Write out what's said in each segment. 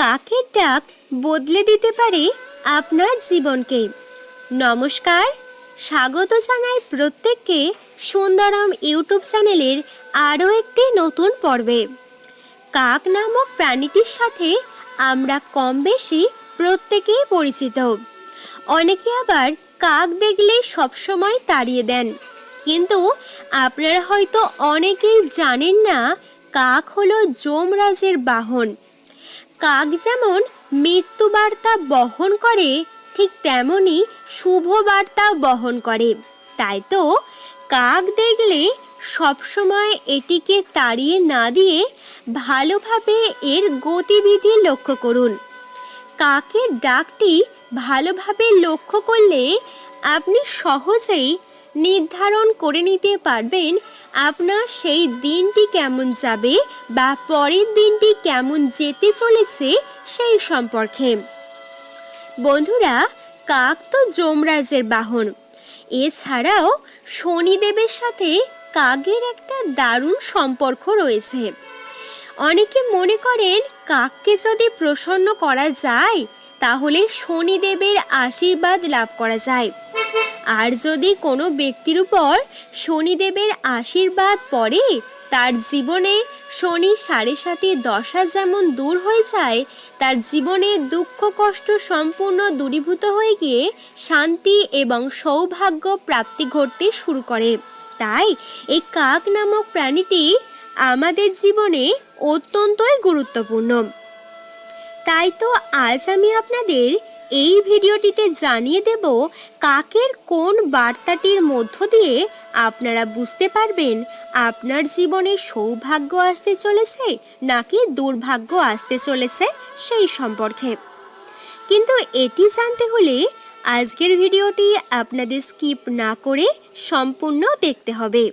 কাকের ডাক বদলে দিতে পারে আপনার জীবনকে? নমস্কার, স্বাগত জানাই প্রত্যেককে সুন্দরম ইউটিউব চ্যানেলের আরও একটি নতুন পর্বে। কাক নামক প্রাণীটির সাথে আমরা কম বেশি প্রত্যেকেই পরিচিত। অনেকে আবার কাক দেখলে সবসময় তাড়িয়ে দেন। কিন্তু আপনারা হয়তো অনেকেই জানেন না, কাক হলো যমরাজের বাহন। কাক যেমন মৃত্যু বার্তা বহন করে, ঠিক তেমনি শুভ বার্তা বহন করে। তাই তো কাক দেখলে সবসময় এটিকে তাড়িয়ে না দিয়ে ভালোভাবে এর গতিবিধি লক্ষ্য করুন। কাকের ডাকটি ভালোভাবে লক্ষ্য করলে আপনি সহজেই নির্ধারণ করে নিতে পারবেন আপনার সেই দিনটি কেমন যাবে বা পরের দিনটি কেমন যেতে চলেছে সেই সম্পর্কে। বন্ধুরা, কাক তো যমরাজের বাহন। এছাড়াও শনিদেবের সাথে কাকের একটা দারুণ সম্পর্ক রয়েছে। অনেকে মনে করেন কাককে যদি প্রসন্ন করা যায়, তাহলে শনিদেবের আশীর্বাদ লাভ করা যায়। আর যদি কোনো ব্যক্তির উপর শনিদেবের আশীর্বাদ পড়ে, তার জীবনে শনি সাড়ে সাথে দশা যেমন দূর হয়ে যায়, তার জীবনে দুঃখ কষ্ট সম্পূর্ণ দূরীভূত হয়ে গিয়ে শান্তি এবং সৌভাগ্য প্রাপ্তি ঘটতে শুরু করে। তাই এই কাক নামক প্রাণীটি আমাদের জীবনে অত্যন্তই গুরুত্বপূর্ণ। তাই তো আজ আমি আপনাদের এই ভিডিওটিতে জানিয়ে দেব কাকের কোন বার্তাটির মধ্য দিয়ে আপনারা বুঝতে পারবেন আপনার জীবনে সৌভাগ্য আসতে চলেছে নাকি দুর্ভাগ্য আসতে চলেছে সেই সম্পর্কে। কিন্তু এটি জানতে হলে আজকের ভিডিওটি আপনাদের স্কিপ না করে সম্পূর্ণ দেখতে হবে।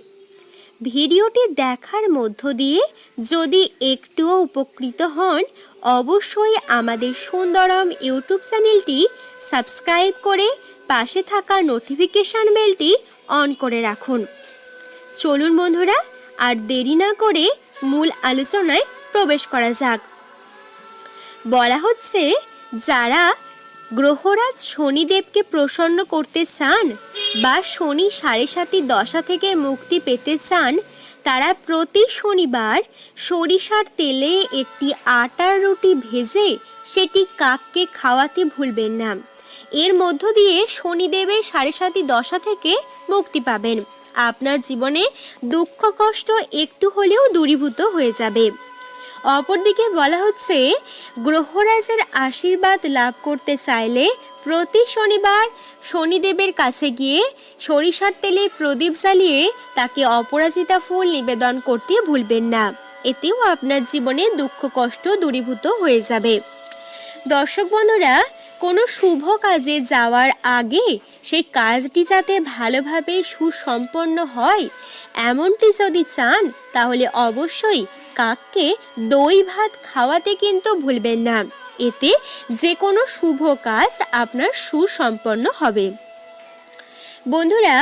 ভিডিওটি দেখার মধ্য দিয়ে যদি একটুও উপকৃত হন অবশ্যই আমাদের সুন্দরম ইউটিউব চ্যানেলটি সাবস্ক্রাইব করে পাশে থাকা নোটিফিকেশান বেলটি অন করে রাখুন। চলুন বন্ধুরা, আর দেরি না করে মূল আলোচনায় প্রবেশ করা যাক। বলা হচ্ছে, যারা গ্রহরাজ শনিদেবকে প্রসন্ন করতে চান বা শনি সাড়ে সাতি দশা থেকে মুক্তি পেতে চান তারা প্রতি শনিবার সরিষার তেলে একটি আটার রুটি ভেজে সেটি কাককে খাওয়াতে ভুলবেন না। এর মধ্য দিয়ে শনিদেবের সাড়ে সাতি দশা থেকে মুক্তি পাবেন। আপনার জীবনে দুঃখ, কষ্ট একটু হলেও দূরীভূত হয়ে যাবে। অপরদিকে বলা হচ্ছে, গ্রহরাজের আশীর্বাদ লাভ করতে চাইলে প্রতি শনিবার শনিদেবের কাছে গিয়ে সরিষার তেলের প্রদীপ জ্বালিয়ে তাকে অপরাজিতা ফুল নিবেদন করতে ভুলবেন না। এতেও আপনার জীবনে দুঃখ, কষ্ট দূরীভূত হয়ে যাবে। দর্শক বন্ধুরা, কোনো শুভ কাজে যাওয়ার আগে সেই কাজটি যাতে ভালোভাবে সুসম্পন্ন হয়, এমনটি যদি চান, তাহলে অবশ্যই কাককে দই ভাত খাওয়াতে কিন্তু ভুলবেন না। এতে যে কোনো শুভ কাজ আপনার সুসম্পন্ন হবে। বন্ধুরা,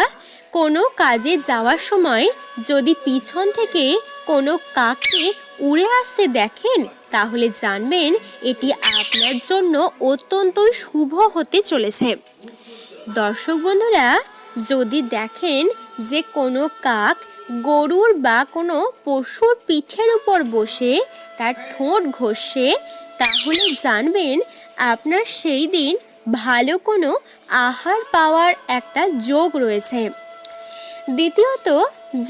কোনো কাজে যাওয়ার সময় যদি পিছন থেকে কোনো কাককে উড়ে আসতে দেখেন, তাহলে জানবেন এটি আপনার জন্য অত্যন্ত শুভ হতে চলেছে। দর্শক বন্ধুরা, যদি দেখেন যে কোনো কাক গরুর বা কোনো পশুর পিঠের উপর বসে, তার ঠোঁট ঘষে তাহলে জানবেন আপনার সেই দিন ভালো কোনো আহার পাওয়ার একটা যোগ রয়েছে। দ্বিতীয়ত,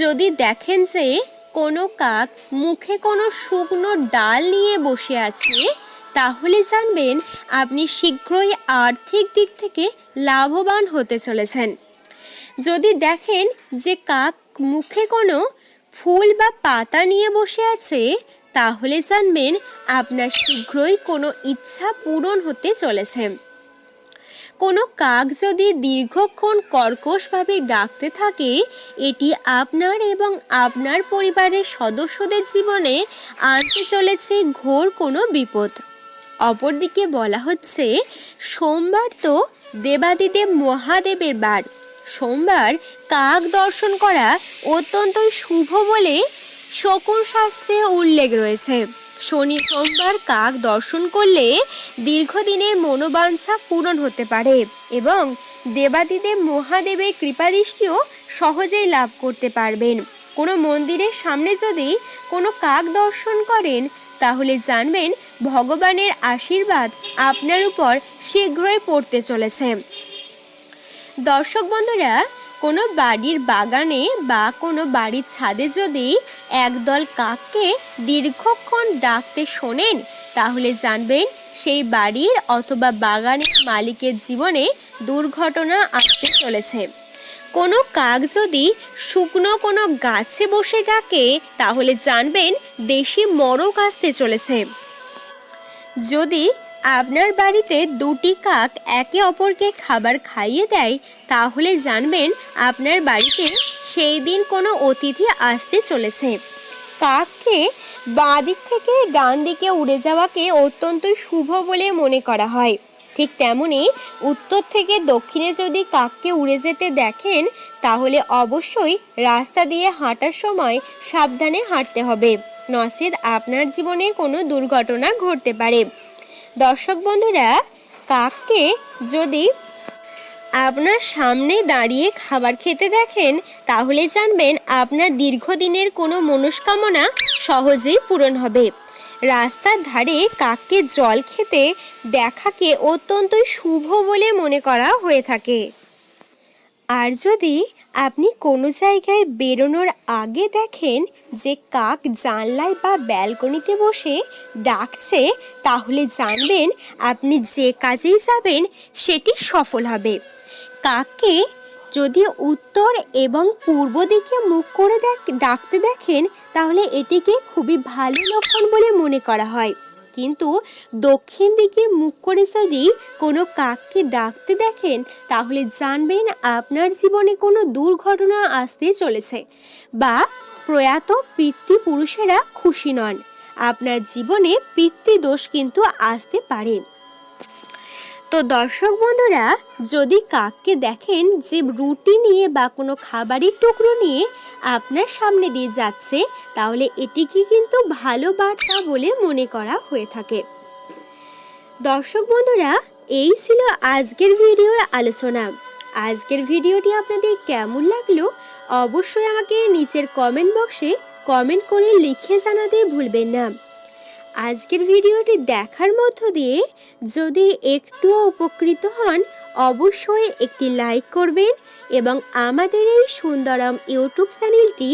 যদি দেখেন যে কোনো কাক মুখে কোনো শুকনো ডাল নিয়ে বসে আছে, তাহলে জানবেন আপনি শীঘ্রই আর্থিক দিক থেকে লাভবান হতে চলেছেন। যদি দেখেন যে কাক মুখে কোনো ফুল বা পাতা নিয়ে বসে আছে তাহলে জানবেন আপনার শীঘ্রই কোনো ইচ্ছা পূরণ হতে চলেছে। কোনো কাক যদি দীর্ঘক্ষণ কর্কশভাবে ডাকতে থাকে, এটি আপনার এবং আপনার পরিবারের সদস্যদের জীবনে আনতে চলেছে ঘোর কোনো বিপদ। অপরদিকে বলা হচ্ছে, সোমবার তো দেবাদিদেব মহাদেবের বার। সোমবার কাক দর্শন করা অত্যন্তই শুভ বলে শকুন শাস্ত্রে উল্লেখ রয়েছে। শনি সোমবার কাক দর্শন করলে দীর্ঘদিনের মনোবাঞ্ছা পূরণ হতে পারে এবং দেবাদিদেব মহাদেবের কৃপাদৃষ্টিও সহজেই লাভ করতে পারবেন। কোনো মন্দিরের সামনে যদি কোনো কাক দর্শন করেন, তাহলে জানবেন ভগবানের আশীর্বাদ আপনার উপর শীঘ্রই পড়তে চলেছে। দর্শক বন্ধুরা কোনো বাড়ির বাগানে বা কোনো বাড়ির ছাদে যদি একদল কাককে দীর্ঘক্ষণ ডাকতে শোনেন, তাহলে জানবেন সেই বাড়ির অথবা বাগানের মালিকের জীবনে দুর্ঘটনা আসতে চলেছে। কোনো কাক যদি শুকনো কোনো গাছে বসে ডাকে, তাহলে জানবেন দেশি মরক আসতে চলেছে। যদি আপনার বাড়িতে দুটি কাক একে অপরকে খাবার খাইয়ে দেয়, তাহলে জানবেন আপনার বাড়িতে সেই দিন কোনো অতিথি আসতে চলেছে। কাককে বাঁ দিক থেকে ডান দিকে উড়ে যাওয়াকে অত্যন্ত শুভ বলে মনে করা হয়। ঠিক তেমনি উত্তর থেকে দক্ষিণে যদি কাককে উড়ে যেতে দেখেন, তাহলে অবশ্যই রাস্তা দিয়ে হাঁটার সময় সাবধানে হাঁটতে হবে। নচেত আপনার জীবনে কোনো দুর্ঘটনা ঘটতে পারে। দর্শক বন্ধুরা, কাককে যদি আপনার সামনে দাঁড়িয়ে খাবার খেতে দেখেন, তাহলে জানবেন আপনার দীর্ঘদিনের কোনো মনস্কামনা সহজেই পূরণ হবে। রাস্তার ধারে কাককে জল খেতে দেখাকে অত্যন্ত শুভ বলে মনে করা হয়ে থাকে। আর যদি আপনি কোনো জায়গায় বেরোনোর আগে দেখেন যে কাক জানলায় বা ব্যালকনিতে বসে ডাকছে, তাহলে জানবেন আপনি যে কাজেই যাবেন সেটি সফল হবে। কাককে যদি উত্তর এবং পূর্ব দিকে মুখ করে দেখ, ডাকতে দেখেন, তাহলে এটিকে খুবই ভালো লক্ষণ বলে মনে করা হয়। কিন্তু দক্ষিণ দিকে মুখ করে যদি কোনো কাককে ডাকতে দেখেন, তাহলে জানবেন আপনার জীবনে কোনো দুর্ঘটনা আসতে চলেছে বা প্রয়াত পিতৃপুরুষেরা খুশি নন। আপনার জীবনে পিতৃদোষ কিন্তু আসতে পারে। তো দর্শক বন্ধুরা, যদি কাককে দেখেন যে রুটি নিয়ে বা কোনো খাবারের টুকরো নিয়ে আপনার সামনে দিয়ে যাচ্ছে তাহলে এটিকে কিন্তু ভালো বার্তা বলে মনে করা হয়ে থাকে? দর্শক বন্ধুরা, এই ছিল আজকের ভিডিওর আলোচনা। আজকের ভিডিওটি আপনাদের কেমন লাগল অবশ্যই আমাকে নিচের কমেন্ট বক্সে কমেন্ট করে লিখে জানাতে ভুলবেন না। আজকের ভিডিওটি দেখার মধ্য দিয়ে যদি একটুও উপকৃত হন, অবশ্যই একটি লাইক করবেন এবং আমাদের এই সুন্দরম ইউটিউব চ্যানেলটি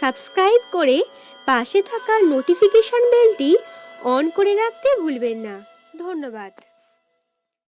সাবস্ক্রাইব করে পাশে থাকা নোটিফিকেশন বেলটি অন করে রাখতে ভুলবেন না। ধন্যবাদ।